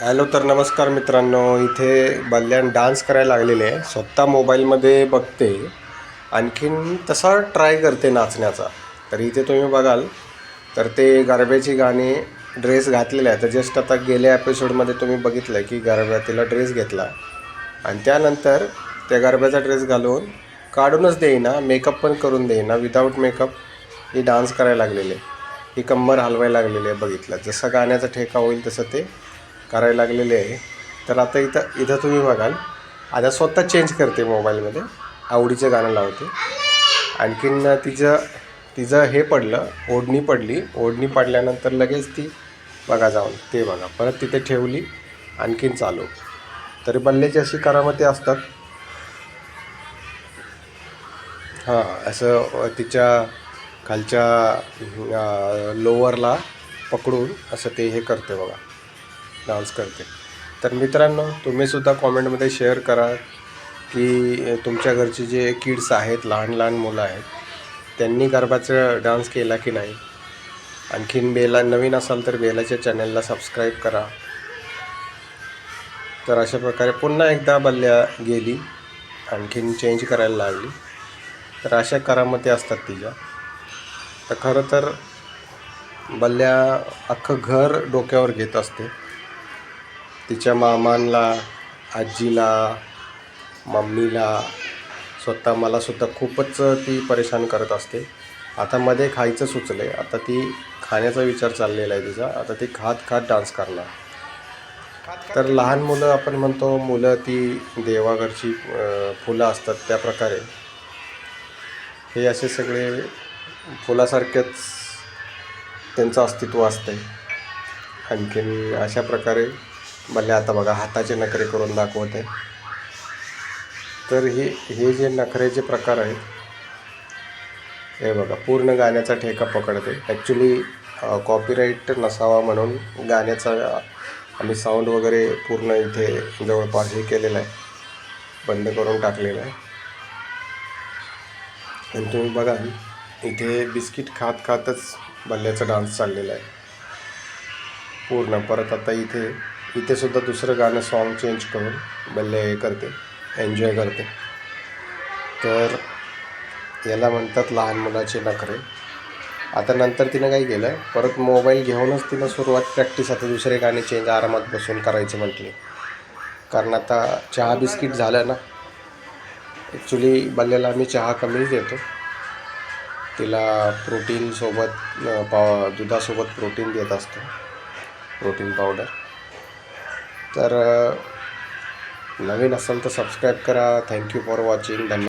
Hello तर नमस्कार मित्रांनो. इथे बल्याण डान्स करायला लागलेले आहे. स्वतः मोबाईलमध्ये बघते. आणखीन तसा ट्राय करते नाचण्याचा. तर इथे तुम्ही बघाल तर ते गरब्याची गाणी ड्रेस घातलेले आहे तर जस्ट आता गेल्या एपिसोडमध्ये तुम्ही बघितलं की गरब्या तिला ड्रेस घेतला. आणि त्यानंतर त्या गरब्याचा ड्रेस घालून काढूनच देईना मेकअप पण करून देईना. विदाऊट मेकअप ही डान्स करायला लागलेले ही कंबर हलवायला लागलेली आहे बघितलं. जसं गाण्याचा ठेका होईल तसं ते करायला लागलेले आहे. तर आता इथं इथं तुम्ही बघाल. आता स्वतः चेंज करते मोबाईलमध्ये. आवडीचं गाणं लावते. आणखीन तिचं तिचं हे पडलं ओढणी पडली. ओढणी पडल्यानंतर लगेच ती बघा जाऊन ते बघा. परत तिथे ठेवली आणखीन चालू. तरी बल्ल्याची अशी करामती असतात. हां असं तिच्या खालच्या लोअरला पकडून असं ते हे करते बघा. डान्स करते. तर मित्रांनो तुम्हीसुद्धा कॉमेंटमध्ये शेअर करा की तुमच्या घरचे जे किड्स आहेत लहान लहान मुलं आहेत त्यांनी गरबाचा डान्स केला की नाही? आणखीन बेला नवीन असाल तर बेलाच्या चॅनलला सबस्क्राईब करा. तर अशा प्रकारे पुन्हा एकदा बल्ल्या गेली आणखीन चेंज करायला लागली. तर अशा करामती असतात तिच्या. तर खरं तर बल्ल्या अख्खं घर डोक्यावर घेत असते. तिच्या मामांना आजीला मम्मीला स्वतः मलासुद्धा खूपच ती परेशान करत असते. आता मध्ये खायचं सुचलं आहे आता ती खाण्याचा विचार चाललेला आहे तिचा. आता ती खात खात डान्स करणार. तर लहान मुलं आपण म्हणतो मुलं ती देवाघरची फुलं असतात त्या प्रकारे. हे असे सगळे फुलासारखेच त्यांचं अस्तित्व असते आणखीन अशा प्रकारे भले आता बघा हाताचे नखरे करून दाखवत. आहे तर हे हे जे नखरेचे प्रकार आहेत हे बघा पूर्ण गाण्याचा ठेका पकडते. ॲक्च्युली कॉपीराईट नसावा म्हणून गाण्याचा आम्ही साऊंड वगैरे पूर्ण इथे जवळपास हे केलेलं आहे. बंद करून टाकलेलं आहे. आणि तुम्ही बघा इथे बिस्किट खात खातच बल्ल्याचा डान्स चाललेला आहे. पूर्ण परत आता इथे इथेसुद्धा दुसरं गाणं सॉन्ग चेंज करून बल्ले हे करते एन्जॉय करते. तर याला म्हणतात लहान मुलाचे नखरे. आता नंतर तिनं काय केलं परत मोबाईल घेऊनच तिनं सुरुवात प्रॅक्टिस आता दुसरे गाणे चेंज आरामात बसून करायचे म्हटले. कारण आता चहा बिस्किट झालं ना ॲक्च्युली बल्ल्याला आम्ही चहा कमीच देतो. तिला प्रोटीनसोबत पाव दुधासोबत प्रोटीन देत असतो प्रोटीन पावडर तर नवीन असाल तर सबस्क्राईब करा. थँक्यू फॉर वॉचिंग धन्यवाद.